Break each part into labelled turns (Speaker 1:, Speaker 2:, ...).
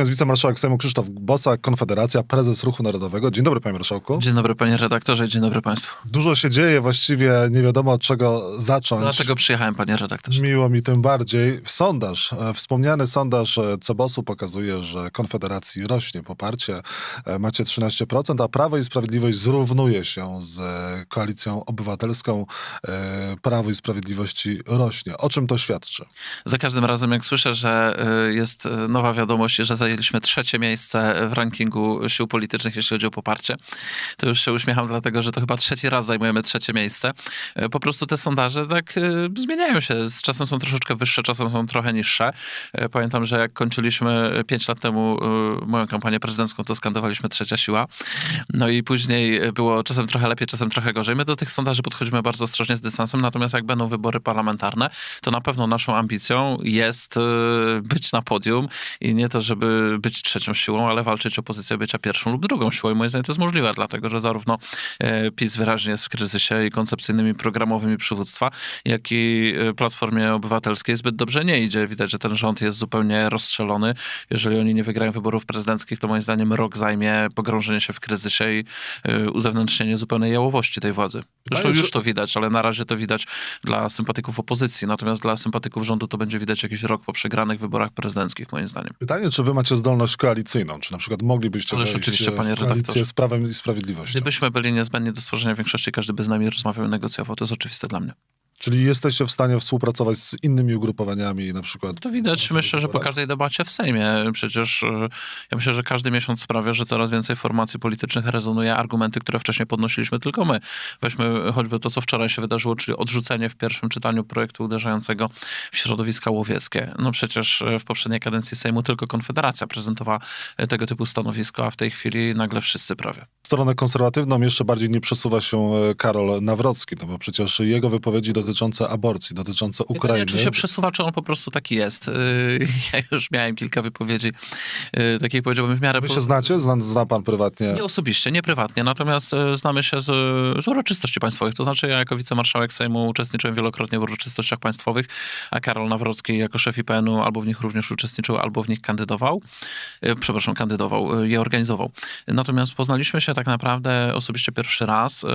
Speaker 1: Jest wicemarszałek Sejmu Krzysztof Bosak, Konfederacja, prezes Ruchu Narodowego. Dzień dobry, panie marszałku.
Speaker 2: Dzień dobry panie redaktorze, dzień dobry państwu.
Speaker 1: Dużo się dzieje, właściwie nie wiadomo od czego zacząć.
Speaker 2: Dlaczego przyjechałem panie redaktorze?
Speaker 1: Miło mi tym bardziej. Sondaż, e, wspomniany sondaż e, Cebosu pokazuje, że Konfederacji rośnie poparcie. E, Macie 13%, a Prawo i Sprawiedliwość zrównuje się z Koalicją Obywatelską. Prawo i Sprawiedliwości rośnie. O czym to świadczy?
Speaker 2: Za każdym razem jak słyszę, że jest nowa wiadomość, że zajęliśmy trzecie miejsce w rankingu sił politycznych, jeśli chodzi o poparcie, to już się uśmiecham, dlatego że to chyba trzeci raz zajmujemy trzecie miejsce. Y, Po prostu te sondaże tak y, zmieniają się. Z czasem są troszeczkę wyższe, czasem są trochę niższe. Y, Pamiętam, że jak kończyliśmy pięć lat temu moją kampanię prezydencką, to skandowaliśmy trzecia siła. No i później było czasem trochę lepiej, czasem trochę gorzej. My do tych sondaży podchodzimy bardzo ostrożnie z dystansem, natomiast jak będą wybory parlamentarne, to na pewno naszą ambicją jest być na podium i nie to, żeby być trzecią siłą, ale walczyć o pozycję bycia pierwszą lub drugą siłą. I moim zdaniem to jest możliwe, dlatego że zarówno e, PiS wyraźnie jest w kryzysie i koncepcyjnymi, programowymi przywództwa, jak i e, Platformie Obywatelskiej zbyt dobrze nie idzie. Widać, że ten rząd jest zupełnie rozstrzelony. Jeżeli oni nie wygrają wyborów prezydenckich, to moim zdaniem rok zajmie pogrążenie się w kryzysie i uzewnętrznienie zupełnej jałowości tej władzy. Zresztą już to widać, ale na razie to widać dla sympatyków opozycji. Natomiast dla sympatyków rządu to będzie widać jakiś rok po przegranych wyborach prezydenckich, moim zdaniem.
Speaker 1: Pytanie, czy wy macie zdolność koalicyjną? Czy na przykład moglibyście
Speaker 2: Ależ
Speaker 1: wejść
Speaker 2: oczywiście, panie
Speaker 1: w koalicję z Prawem i Sprawiedliwością?
Speaker 2: Gdybyśmy byli niezbędni do stworzenia większości, każdy by z nami rozmawiał i negocjował. To jest oczywiste dla mnie.
Speaker 1: Czyli jesteście w stanie współpracować z innymi ugrupowaniami, na przykład...
Speaker 2: To widać, myślę, że po każdej debacie w Sejmie. Przecież e, ja myślę, że każdy miesiąc sprawia, że coraz więcej formacji politycznych rezonuje argumenty, które wcześniej podnosiliśmy tylko my. Weźmy choćby to, co wczoraj się wydarzyło, czyli odrzucenie w pierwszym czytaniu projektu uderzającego w środowiska łowieckie. No przecież e, w poprzedniej kadencji Sejmu tylko Konfederacja prezentowała e, tego typu stanowisko, a w tej chwili nagle wszyscy prawie.
Speaker 1: Stronę konserwatywną jeszcze bardziej nie przesuwa się e, Karol Nawrocki, no bo przecież jego wypowiedzi dotyczące aborcji, dotyczące Ukrainy...
Speaker 2: Pytanie, czy się przesuwa, czy on po prostu taki jest. Yy, Ja już miałem kilka wypowiedzi yy, takich, powiedziałbym, w miarę...
Speaker 1: Wy się znacie? Zna, zna pan prywatnie?
Speaker 2: Nie osobiście, nie prywatnie, natomiast e, znamy się z, z uroczystości państwowych. To znaczy, ja jako wicemarszałek Sejmu uczestniczyłem wielokrotnie w uroczystościach państwowych, a Karol Nawrocki jako szef IPN-u albo w nich również uczestniczył, albo w nich kandydował. E, Przepraszam, kandydował, e, je organizował. Natomiast poznaliśmy się tak naprawdę osobiście pierwszy raz e,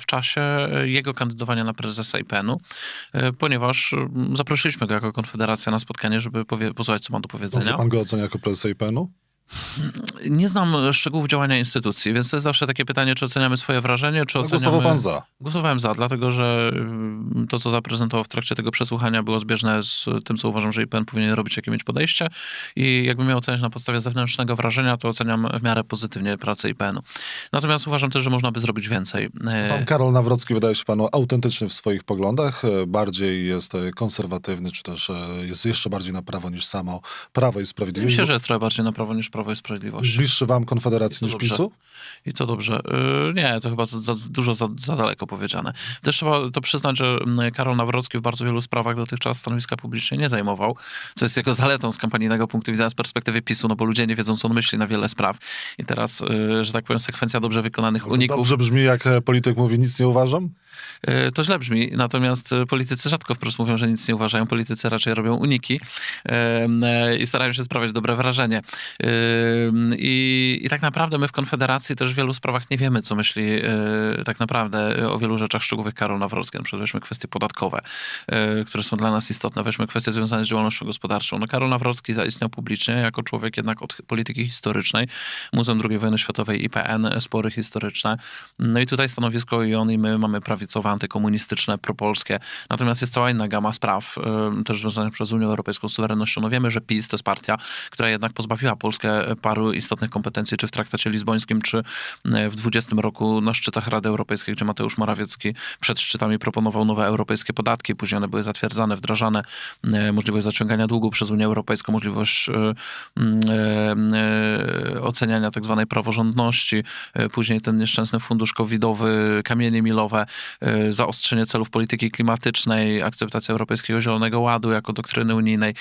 Speaker 2: w czasie jego kandydowania na prezesa IPN-u, e, ponieważ zaprosiliśmy go jako Konfederacja na spotkanie, żeby powie, posłuchać, co ma do powiedzenia.
Speaker 1: Dobrze pan go ocenia jako prezesa IPN-u?
Speaker 2: Nie znam szczegółów działania instytucji, więc to jest zawsze takie pytanie, czy oceniamy swoje wrażenie, czy
Speaker 1: No,
Speaker 2: oceniamy...
Speaker 1: głosował pan za.
Speaker 2: Głosowałem za, dlatego że y, to, co zaprezentował w trakcie tego przesłuchania, było zbieżne z tym, co uważam, że IPN powinien robić, jakie mieć podejście. I jakbym miał oceniać na podstawie zewnętrznego wrażenia, to oceniam w miarę pozytywnie pracę IPN-u. Natomiast uważam też, że można by zrobić więcej. E,
Speaker 1: Sam Karol Nawrocki wydaje się panu autentyczny w swoich poglądach, e, bardziej jest e, konserwatywny, czy też jest jeszcze bardziej na prawo niż samo Prawo i Sprawiedliwość.
Speaker 2: Myślę, że jest trochę bardziej na prawo niż Prawo i Sprawiedliwość.
Speaker 1: Bliższy wam Konfederacji niż
Speaker 2: dobrze.
Speaker 1: PiSu?
Speaker 2: I to dobrze. Yy, Nie, to chyba za, za, dużo za, za daleko powiedziane. Też trzeba to przyznać, że Karol Nawrocki w bardzo wielu sprawach dotychczas stanowiska publicznie nie zajmował, co jest jego zaletą z kampanijnego punktu widzenia z perspektywy PiSu, no bo ludzie nie wiedzą, co on myśli na wiele spraw. I teraz, yy, że tak powiem, sekwencja dobrze wykonanych
Speaker 1: To
Speaker 2: uników,
Speaker 1: dobrze brzmi, jak e, polityk mówi, nic nie uważam?
Speaker 2: yy, to źle brzmi. Natomiast politycy rzadko wprost mówią, że nic nie uważają. Politycy raczej robią uniki yy, i starają się sprawiać dobre wrażenie. I, I tak naprawdę my w Konfederacji też w wielu sprawach nie wiemy, co myśli yy, tak naprawdę o wielu rzeczach szczegółowych Karol Nawrocki. Na przykład weźmy kwestie podatkowe, yy, które są dla nas istotne. Weźmy kwestie związane z działalnością gospodarczą. No Karol Nawrocki zaistniał publicznie jako człowiek jednak od polityki historycznej, Muzeum II wojny światowej, IPN, spory historyczne. No i tutaj stanowisko i on i my mamy prawicowe, antykomunistyczne, propolskie. Natomiast jest cała inna gama spraw, też związanych przez Unią Europejską suwerennością. No wiemy, że PiS to jest partia, która jednak pozbawiła Polskę paru istotnych kompetencji, czy w traktacie lizbońskim, czy e, w 20 roku na szczytach Rady Europejskiej, gdzie Mateusz Morawiecki przed szczytami proponował nowe europejskie podatki, później one były zatwierdzane, wdrażane, e, możliwość zaciągania długu przez Unię Europejską, możliwość e, oceniania tak zwanej praworządności, później ten nieszczęsny fundusz covidowy, kamienie milowe, zaostrzenie celów polityki klimatycznej, akceptacja Europejskiego Zielonego Ładu jako doktryny unijnej,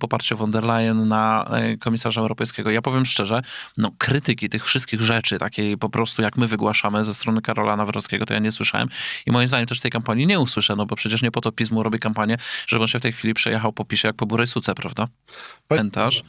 Speaker 2: poparcie von der Leyen na komisarza europejskiego Nawrockiego. Ja powiem szczerze, no krytyki tych wszystkich rzeczy, takiej po prostu jak my wygłaszamy ze strony Karola Nawrockiego, to ja nie słyszałem i moim zdaniem też tej kampanii nie usłyszę, no bo przecież nie po to PiS mu robi kampanię, żeby on się w tej chwili przejechał po PiSie jak po burej suce, prawda? Pamiętasz?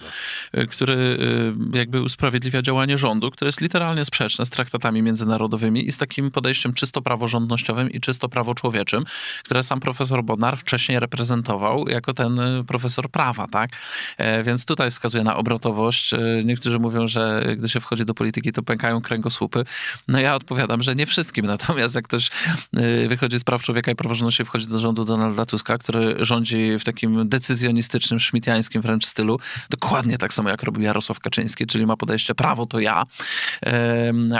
Speaker 2: Y, który y, jakby usprawiedliwia działanie rządu, które jest literalnie sprzeczne z traktatami międzynarodowymi i z takim podejściem czysto praworządnościowym i czysto prawoczłowieczym, które sam profesor Bodnar wcześniej reprezentował jako ten y, profesor prawa, tak? E, Więc tutaj wskazuje na obrotowość. Niektórzy mówią, że gdy się wchodzi do polityki, to pękają kręgosłupy. No ja odpowiadam, że nie wszystkim. Natomiast jak ktoś y, wychodzi z praw człowieka i praworządności wchodzi do rządu Donalda Tuska, który rządzi w takim decyzjonistycznym, szmitiańskim wręcz stylu, dokładnie tak samo jak robił Jarosław Kaczyński, czyli ma podejście prawo to ja,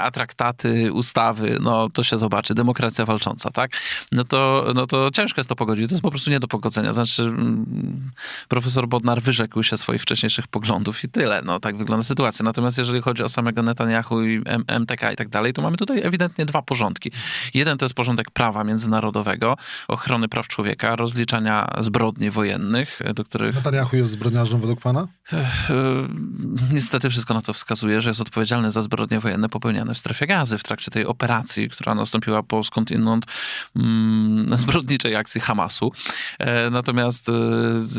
Speaker 2: a traktaty, ustawy, no to się zobaczy, demokracja walcząca, tak? No to, no to ciężko jest to pogodzić, to jest po prostu nie do pogodzenia. Znaczy mm, profesor Bodnar wyrzekł się swoich wcześniejszych poglądów i tyle, no tak wygląda sytuacja. Natomiast jeżeli chodzi o samego Netanyahu i M- MTK i tak dalej, to mamy tutaj ewidentnie dwa porządki. Jeden to jest porządek prawa międzynarodowego, ochrony praw człowieka, rozliczania zbrodni wojennych, do których
Speaker 1: Netanyahu jest zbrodniarzem według pana?
Speaker 2: Ech, e, Niestety wszystko na to wskazuje, że jest odpowiedzialny za zbrodnie wojenne popełniane w strefie gazy w trakcie tej operacji, która nastąpiła po skądinąd mm, zbrodniczej akcji Hamasu. E, Natomiast e,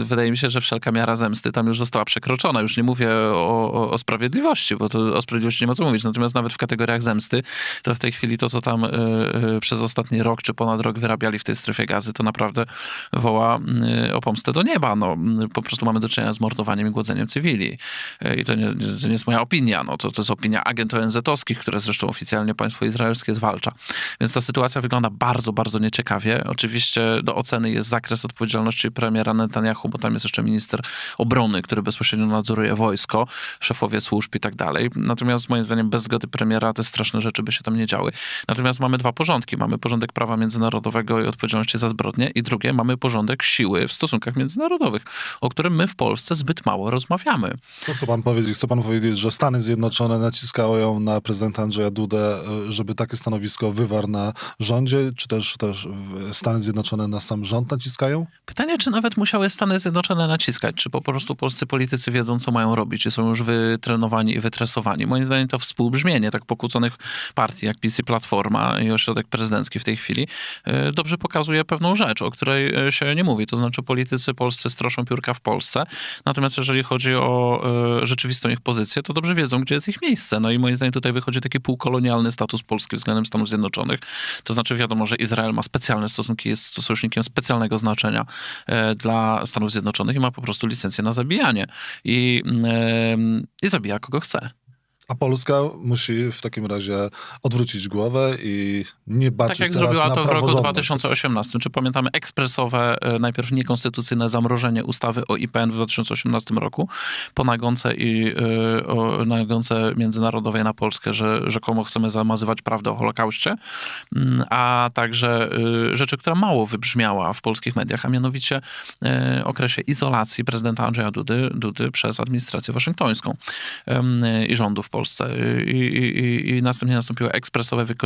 Speaker 2: wydaje mi się, że wszelka miara zemsty tam już została przekroczona. Już nie mówię o, o, o sprawiedliwości, bo to o sprawiedliwości nie ma co mówić. Natomiast nawet w kategoriach zemsty, to w tej chwili to, co tam e, e, przez ostatni rok czy ponad rok wyrabiali w tej strefie gazy, to naprawdę woła mm, o pomstę do nieba. No, po prostu mamy do czynienia z mordowaniem i głodzeniem cywili. E, I to nie, to nie jest moja opinia. No, to, to jest opinia agent ONZ-owskich, które zresztą oficjalnie państwo izraelskie zwalcza. Więc ta sytuacja wygląda bardzo, bardzo nieciekawie. Oczywiście do oceny jest zakres odpowiedzialności premiera Netanyahu, bo tam jest jeszcze minister obrony, który bezpośrednio nadzoruje wojsko, szefowie służb i tak dalej. Natomiast moim zdaniem bez zgody premiera te straszne rzeczy by się tam nie działy. Natomiast mamy dwa porządki. Mamy porządek prawa międzynarodowego i odpowiedzialności za zbrodnie i drugie mamy porządek siły w stosunkach międzynarodowych, o którym my w Polsce zbyt mało rozmawiamy.
Speaker 1: To co pan powiedzieć? Chce pan powiedzieć, że Stany Zjednoczone naciskają na prezydenta Andrzeja Dudę, żeby takie stanowisko wywarł na rządzie, czy też, też Stany Zjednoczone na sam rząd naciskają?
Speaker 2: Pytanie, czy nawet musiały Stany Zjednoczone naciskać, czy po prostu polscy politycy wiedzą, co mają robić, czy są już wytrenowani i wytresowani. Moim zdaniem to współbrzmienie tak pokłóconych partii jak PiS i Platforma i ośrodek prezydencki w tej chwili e, dobrze pokazuje pewną rzecz, o której e, się nie mówi. To znaczy politycy polscy stroszą piórka w Polsce, natomiast jeżeli chodzi o e, rzeczywistą ich pozycję, to dobrze wiedzą, gdzie jest ich miejsce. No i moim zdaniem tutaj wychodzi taki półkolonialny status Polski względem Stanów Zjednoczonych. To znaczy wiadomo, że Izrael ma specjalne stosunki, jest sojusznikiem specjalnego znaczenia dla Stanów Zjednoczonych i ma po prostu licencję na zabijanie. I, i zabija kogo chce.
Speaker 1: A Polska musi w takim razie odwrócić głowę i nie baczyć
Speaker 2: Tak jak zrobiła to w roku
Speaker 1: praworządność.
Speaker 2: 2018. Czy pamiętamy ekspresowe, e, najpierw niekonstytucyjne zamrożenie ustawy o IPN w 2018 roku po nagonce i e, o nagonce międzynarodowej na Polskę, że rzekomo chcemy zamazywać prawdę o Holokauście, Mm, a także e, rzeczy, która mało wybrzmiała w polskich mediach, a mianowicie okresie izolacji prezydenta Andrzeja Dudy, Dudy przez administrację waszyngtońską i rządu w Polsce. I, i, i, następnie nastąpiły ekspresowe y,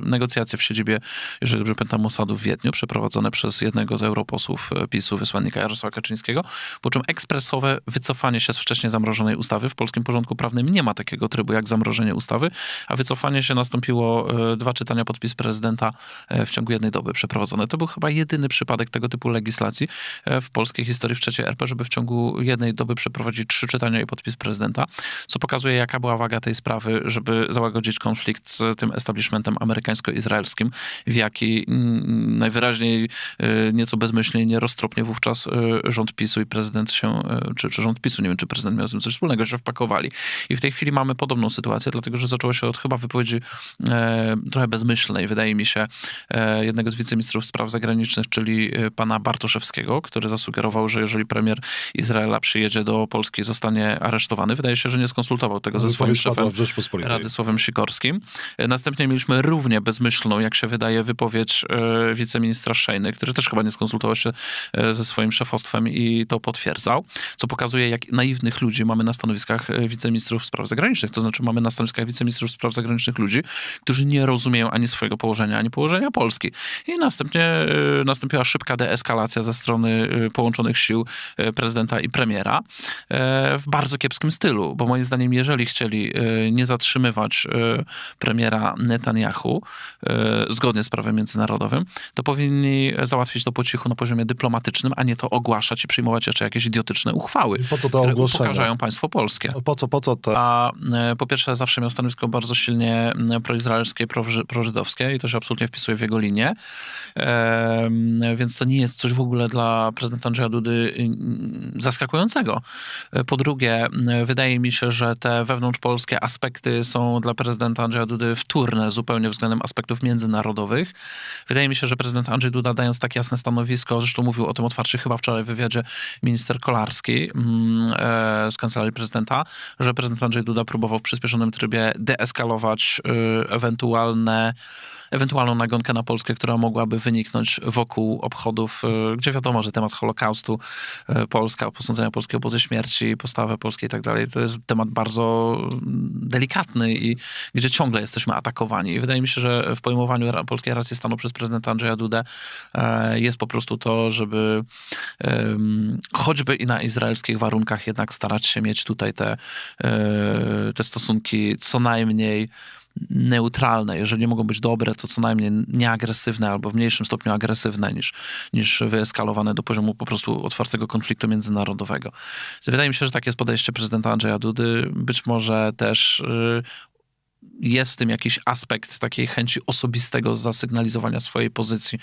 Speaker 2: negocjacje w siedzibie, jeżeli dobrze pamiętam, Mossadu w Wiedniu, przeprowadzone przez jednego z europosłów e, PiSu, wysłannika Jarosława Kaczyńskiego, po czym ekspresowe wycofanie się z wcześniej zamrożonej ustawy. W polskim porządku prawnym nie ma takiego trybu jak zamrożenie ustawy, a wycofanie się nastąpiło e, dwa czytania podpis prezydenta e, w ciągu jednej doby przeprowadzone. To był chyba jedyny przypadek tego typu legislacji e, w polskiej historii w trzeciej RP, żeby w ciągu jednej doby przeprowadzić trzy czytania i podpis prezydenta, co pokazuje, jaka była waga tej sprawy, żeby załagodzić konflikt z tym establishmentem amerykańsko-izraelskim, w jaki mm, najwyraźniej y, nieco bezmyślnie, nieroztropnie wówczas y, rząd PiSu i prezydent się, y, czy, czy rząd PiSu, nie wiem, czy prezydent miał z tym coś wspólnego, się wpakowali. I w tej chwili mamy podobną sytuację, dlatego że zaczęło się od chyba wypowiedzi e, trochę bezmyślnej, wydaje mi się, e, jednego z wiceministrów spraw zagranicznych, czyli pana Bartoszewskiego, który zasugerował, że jeżeli premier Izraela przyjedzie do Polski zostanie aresztowany, wydaje się, że nie skonsultował tego ze swoim
Speaker 1: Padła
Speaker 2: szefem. Radysławem Sikorskim. Następnie mieliśmy równie bezmyślną, jak się wydaje, wypowiedź e, wiceministra Szejny, który też chyba nie skonsultował się e, ze swoim szefostwem i to potwierdzał, co pokazuje, jak naiwnych ludzi mamy na stanowiskach e, wiceministrów spraw zagranicznych. To znaczy mamy na stanowiskach wiceministrów spraw zagranicznych ludzi, którzy nie rozumieją ani swojego położenia, ani położenia Polski. I następnie nastąpiła szybka deeskalacja ze strony połączonych sił prezydenta i premiera w bardzo kiepskim stylu, bo moim zdaniem, jeżeli chcieli y, nie zatrzymywać y, premiera Netanyahu y, zgodnie z prawem międzynarodowym, to powinni załatwić to po cichu na poziomie dyplomatycznym, a nie to ogłaszać i przyjmować jeszcze jakieś idiotyczne uchwały,
Speaker 1: Po co to
Speaker 2: które upokarzają państwo polskie.
Speaker 1: Po co, po co te...
Speaker 2: A e, po pierwsze zawsze miał stanowisko bardzo silnie proizraelskie, proży- prożydowskie i to się absolutnie wpisuje w jego linię. Więc to nie jest coś w ogóle dla prezydenta Andrzeja Dudy mm, zaskakującego. E, Po drugie, wydaje mi się, że te wewnątrzpolskie aspekty są dla prezydenta Andrzeja Dudy wtórne zupełnie względem aspektów międzynarodowych. Wydaje mi się, że prezydent Andrzej Duda dając tak jasne stanowisko, zresztą mówił o tym otwarcie chyba wczoraj w wywiadzie minister Kolarski mm, e, z kancelarii prezydenta, że prezydent Andrzej Duda próbował w przyspieszonym trybie deeskalować y, ewentualne, ewentualną nagonkę na Polskę, która mogłaby wyniknąć wokół obchodów, y, gdzie wiadomo, że temat Holokaustu, y, Polska, posądzenia polskiej obozy śmierci, postawę polskiej i tak dalej, to jest temat bardzo delikatny i gdzie ciągle jesteśmy atakowani. I wydaje mi się, że w pojmowaniu polskiej racji stanu przez prezydenta Andrzeja Dudę e, jest po prostu to, żeby choćby i na izraelskich warunkach jednak starać się mieć tutaj te, e, te stosunki co najmniej neutralne. Jeżeli nie mogą być dobre, to co najmniej nieagresywne albo w mniejszym stopniu agresywne niż, niż wyeskalowane do poziomu po prostu otwartego konfliktu międzynarodowego. Wydaje mi się, że takie jest podejście prezydenta Andrzeja Dudy. Być może też y, jest w tym jakiś aspekt takiej chęci osobistego zasygnalizowania swojej pozycji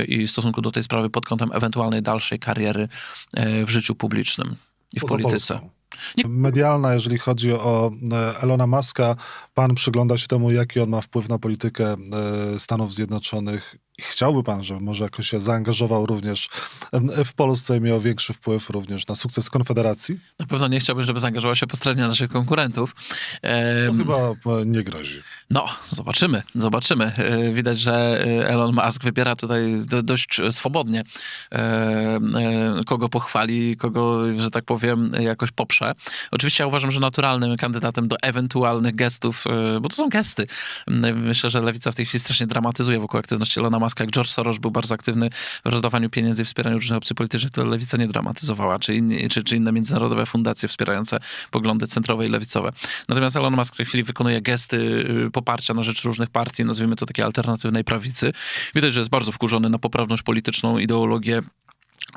Speaker 2: y, i stosunku do tej sprawy pod kątem ewentualnej dalszej kariery y, w życiu publicznym i w
Speaker 1: Poza
Speaker 2: polityce.
Speaker 1: Polską. Medialna, jeżeli chodzi o e, Elona Muska, pan przygląda się temu, jaki on ma wpływ na politykę e, Stanów Zjednoczonych chciałby pan, żeby może jakoś się zaangażował również w Polsce i miał większy wpływ również na sukces Konfederacji?
Speaker 2: Na pewno nie chciałbym, żeby zaangażował się po stronie naszych konkurentów.
Speaker 1: To
Speaker 2: Em,
Speaker 1: chyba e, nie grozi.
Speaker 2: No, zobaczymy, zobaczymy. E, Widać, że e, Elon Musk wybiera tutaj do, dość swobodnie, e, e, kogo pochwali, kogo, że tak powiem, jakoś poprze. Oczywiście ja uważam, że naturalnym kandydatem do ewentualnych gestów, bo to są gesty. Myślę, że lewica w tej chwili strasznie dramatyzuje wokół aktywności Elona Muska. Jak George Soros był bardzo aktywny w rozdawaniu pieniędzy i wspieraniu różnych opcji politycznych, to lewica nie dramatyzowała, czy, inni, czy, czy inne międzynarodowe fundacje wspierające poglądy centrowe i lewicowe. Natomiast Elon Musk w tej chwili wykonuje gesty y, poparcia na rzecz różnych partii, nazwijmy to takiej alternatywnej prawicy. Widać, że jest bardzo wkurzony na poprawność polityczną, ideologię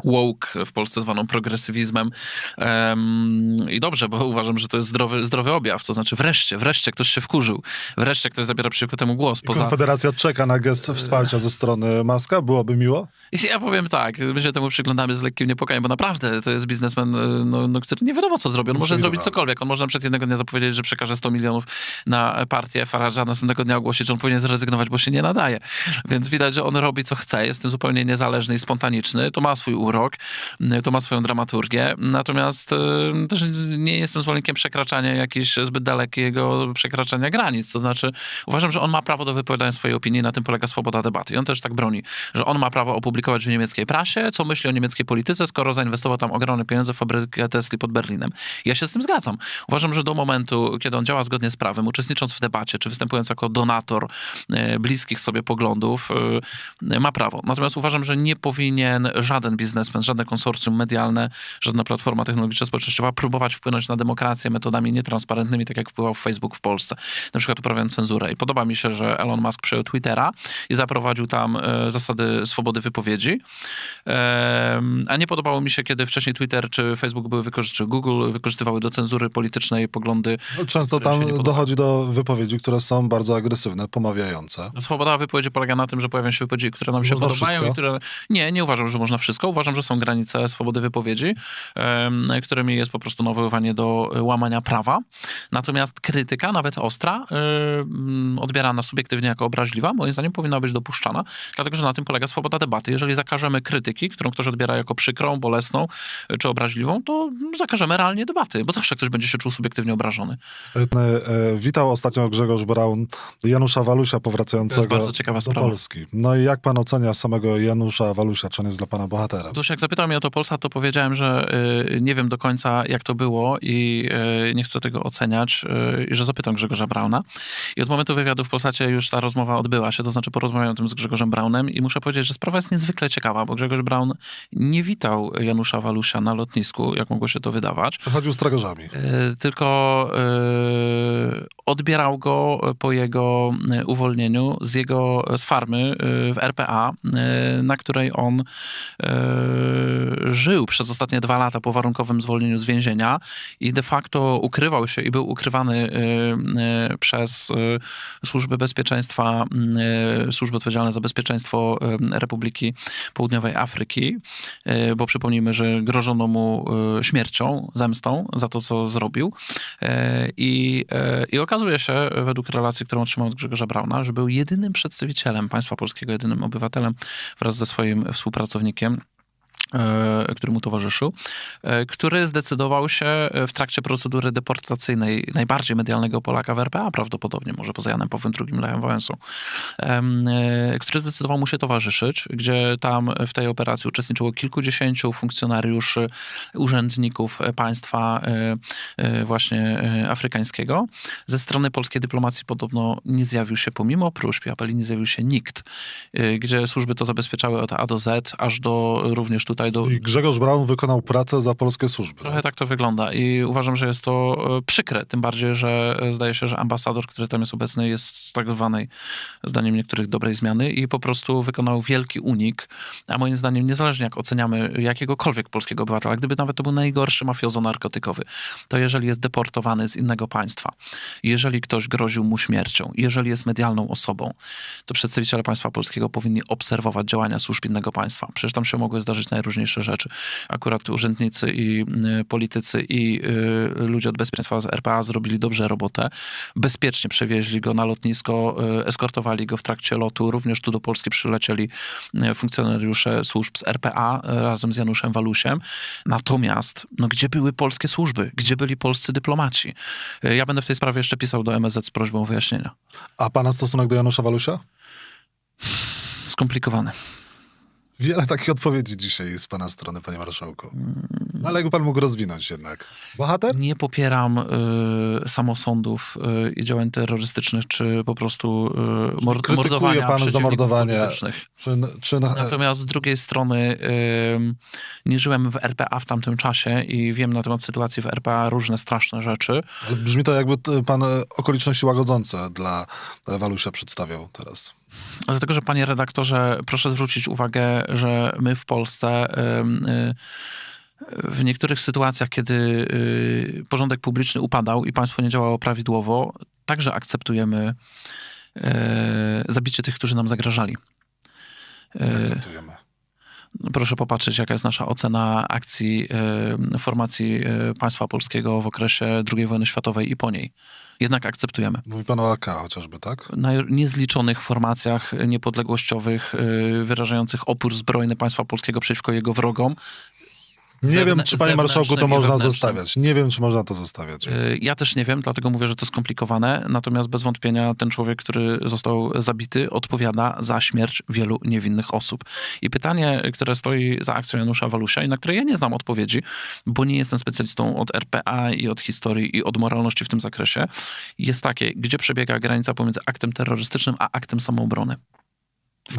Speaker 2: woke, w Polsce zwaną progresywizmem. Em, I dobrze, bo uważam, że to jest zdrowy, zdrowy objaw. To znaczy wreszcie, wreszcie ktoś się wkurzył. Wreszcie ktoś zabiera przeciwko temu głos. Poza...
Speaker 1: Konfederacja czeka na gest wsparcia ze strony Maska, byłoby miło?
Speaker 2: Ja powiem tak, my się temu przyglądamy z lekkim niepokojem, bo naprawdę to jest biznesmen, y, no, no, który nie wiadomo co zrobi. On może zrobić cokolwiek. On może na przykład jednego dnia zapowiedzieć, że przekaże 100 milionów na partię Farage'a, a następnego dnia ogłosić, że on powinien zrezygnować, bo się nie nadaje. Więc widać, że on robi co chce, jest w tym zupełnie niezależny i spontaniczny. To ma swój urok, y, to ma swoją dramaturgię. Natomiast y, też nie jestem zwolennikiem przekraczania jakichś zbyt dalekiego przekraczania granic. To znaczy uważam, że on ma prawo do wypowiadania swojej opinii, na tym polega swoboda debaty. I on też tak broni, że on ma prawo opublikować w niemieckiej prasie, co myśli o niemieckiej polityce, skoro zainwestował tam ogromne pieniądze w fabrykę Tesli pod Berlinem. Ja się z tym zgadzam. Uważam, że do momentu, kiedy on działa zgodnie z prawem, uczestnicząc w debacie, czy występując jako donator e, bliskich sobie poglądów, ma prawo. Natomiast uważam, że nie powinien żaden biznesmen, żadne konsorcjum medialne, żadna platforma technologiczna społecznościowa próbować wpłynąć na demokrację metodami nietransparentnymi, tak jak wpływał Facebook w Polsce. Na przykład uprawiając cenzurę. I podoba mi się, że Elon Musk przejął Twittera i zaprowadził tam e, zasady swobody wypowiedzi. Em, A nie podobało mi się, kiedy wcześniej Twitter czy Facebook były wykorzy- czy Google wykorzystywały do cenzury politycznej poglądy.
Speaker 1: No, Często tam dochodzi do wypowiedzi, które są bardzo agresywne, pomawiające.
Speaker 2: Swoboda wypowiedzi polega na tym, że pojawiają się wypowiedzi, które nam się
Speaker 1: Można
Speaker 2: podobają
Speaker 1: wszystko?
Speaker 2: i które... Nie, nie uważam, że można wszystko. Uważam, że są granice swobody wypowiedzi, którymi jest po prostu nawoływanie do łamania prawa. Natomiast krytyka, nawet ostra, odbierana subiektywnie jako obraźliwa, moim zdaniem powinna być dopuszczana, dlatego że na tym polega swoboda debaty. Jeżeli zakażemy krytyki, którą ktoś odbiera jako przykrą, bolesną e, czy obraźliwą, to zakażemy realnie debaty, bo zawsze ktoś będzie się czuł subiektywnie obrażony.
Speaker 1: E, e, Witał ostatnio Grzegorz Braun Janusza Walusia powracającego
Speaker 2: To jest bardzo ciekawa
Speaker 1: do
Speaker 2: sprawa.
Speaker 1: Polski. No i jak pan ocenia samego Janusza Walusia? Czy on jest dla pana bohaterem?
Speaker 2: Otóż jak zapytał mnie o to Polsat, to powiedziałem, że y, nie wiem do końca, jak to było i y, nie chcę tego oceniać y, i że zapytam Grzegorza Brauna. I od momentu wywiadu w Polsacie już ta rozmowa odbyła się, to znaczy porozmawiałem o tym z Grzegorzem Braunem i muszę powiedzieć, że sprawa jest niezwykle ciekawa, bo Grzegorz Braun nie witał Janusza Walusia na lotnisku, jak mogło się to wydawać.
Speaker 1: Przechodził z tragarzami.
Speaker 2: Tylko odbierał go po jego uwolnieniu z jego z farmy w RPA, na której on żył przez ostatnie dwa lata po warunkowym zwolnieniu z więzienia i de facto ukrywał się i był ukrywany y, y, przez służby bezpieczeństwa, służby odpowiedzialne za bezpieczeństwo Republiki Południowej Afryki, bo przypomnijmy, że grożono mu śmiercią, zemstą za to, co zrobił. I, I okazuje się, według relacji, którą otrzymał od Grzegorza Brauna, że był jedynym przedstawicielem państwa polskiego, jedynym obywatelem wraz ze swoim współpracownikiem e, który mu towarzyszył, e, który zdecydował się e, w trakcie procedury deportacyjnej najbardziej medialnego Polaka w RPA prawdopodobnie, może poza Janem Pawłem II, Lechem Wałęsą, e, który zdecydował mu się towarzyszyć, gdzie tam w tej operacji uczestniczyło kilkudziesięciu funkcjonariuszy, urzędników e, państwa e, e, właśnie e, afrykańskiego. Ze strony polskiej dyplomacji podobno nie zjawił się, pomimo próśb i apeli, nie zjawił się nikt, e, gdzie służby to zabezpieczały od A do Z, aż do również tutaj do...
Speaker 1: I Grzegorz Braun wykonał pracę za polskie służby.
Speaker 2: Trochę tak to wygląda i uważam, że jest to e, przykre, tym bardziej, że e, zdaje się, że ambasador, który tam jest obecny, jest z tak zwanej, zdaniem niektórych, dobrej zmiany i po prostu wykonał wielki unik, a moim zdaniem, niezależnie jak oceniamy jakiegokolwiek polskiego obywatela, gdyby nawet to był najgorszy mafiozo narkotykowy, to jeżeli jest deportowany z innego państwa, jeżeli ktoś groził mu śmiercią, jeżeli jest medialną osobą, to przedstawiciele państwa polskiego powinni obserwować działania służb innego państwa. Przecież tam się mogły zdarzyć najróżniejsze rzeczy. Akurat urzędnicy i y, politycy i y, ludzie od bezpieczeństwa z RPA zrobili dobrze robotę. Bezpiecznie przewieźli go na lotnisko, y, eskortowali go w trakcie lotu. Również tu do Polski przylecieli funkcjonariusze służb z RPA razem z Januszem Walusiem. Natomiast, no gdzie były polskie służby? Gdzie byli polscy dyplomaci? Ja będę w tej sprawie jeszcze pisał do MSZ z prośbą o wyjaśnienia.
Speaker 1: A pana stosunek do Janusza Walusia?
Speaker 2: Skomplikowany.
Speaker 1: Wiele takich odpowiedzi dzisiaj z pana strony, panie marszałku.
Speaker 2: Mm.
Speaker 1: Ale jakby pan mógł rozwinąć jednak. Bohater?
Speaker 2: Nie popieram y, samosądów y, i działań terrorystycznych, czy po prostu y, mord-
Speaker 1: krytykuje
Speaker 2: mordowania
Speaker 1: pan zamordowanie-
Speaker 2: Natomiast z drugiej strony y, nie żyłem w RPA w tamtym czasie i wiem na temat sytuacji w RPA różne straszne rzeczy.
Speaker 1: ale brzmi to jakby t- pan e, okoliczności łagodzące dla Walusia przedstawiał teraz.
Speaker 2: Dlatego, że panie redaktorze, proszę zwrócić uwagę, że my w Polsce y, w niektórych sytuacjach, kiedy y, porządek publiczny upadał i państwo nie działało prawidłowo, także akceptujemy y, zabicie tych, którzy nam zagrażali.
Speaker 1: Akceptujemy.
Speaker 2: Proszę popatrzeć, jaka jest nasza ocena akcji formacji państwa polskiego w okresie II wojny światowej i po niej. Jednak akceptujemy
Speaker 1: Mówi pan o AK chociażby, tak?
Speaker 2: na niezliczonych formacjach niepodległościowych y, wyrażających opór zbrojny państwa polskiego przeciwko jego wrogom.
Speaker 1: Nie wiem,
Speaker 2: Zewnę-
Speaker 1: czy panie marszałku to można zostawiać. Nie wiem, czy można to zostawiać.
Speaker 2: Y, Ja też nie wiem, dlatego mówię, że to skomplikowane. Natomiast bez wątpienia ten człowiek, który został zabity, odpowiada za śmierć wielu niewinnych osób. I pytanie, które stoi za akcją Janusza Walusia i na które ja nie znam odpowiedzi, bo nie jestem specjalistą od RPA i od historii i od moralności w tym zakresie, jest takie, gdzie przebiega granica pomiędzy aktem terrorystycznym a aktem samoobrony.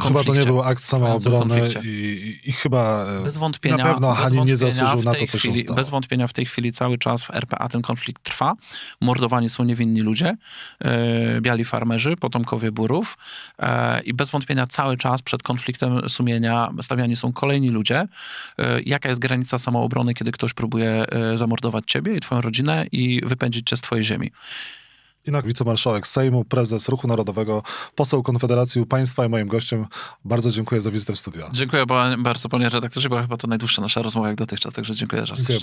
Speaker 1: Chyba to nie był akt samoobrony
Speaker 2: konflikcie.
Speaker 1: i, i, i chyba e,
Speaker 2: Bez wątpienia.
Speaker 1: na pewno
Speaker 2: bez
Speaker 1: Hani nie zasłużył na to, co się
Speaker 2: chwili,
Speaker 1: stało.
Speaker 2: Bez wątpienia w tej chwili cały czas w RPA ten konflikt trwa. Mordowani są niewinni ludzie, e, biali farmerzy, potomkowie burów e, i bez wątpienia cały czas przed konfliktem sumienia stawiani są kolejni ludzie. E, jaka jest granica samoobrony, kiedy ktoś próbuje zamordować ciebie i twoją rodzinę i wypędzić cię z twojej ziemi?
Speaker 1: Inak wicemarszałek Sejmu, prezes Ruchu Narodowego, poseł Konfederacji Państwa i moim gościem. Bardzo dziękuję za wizytę w studio.
Speaker 2: Dziękuję ba- bardzo panie redaktorze, była chyba to najdłuższa nasza rozmowa jak dotychczas, także dziękuję raz.
Speaker 1: Dziękuję.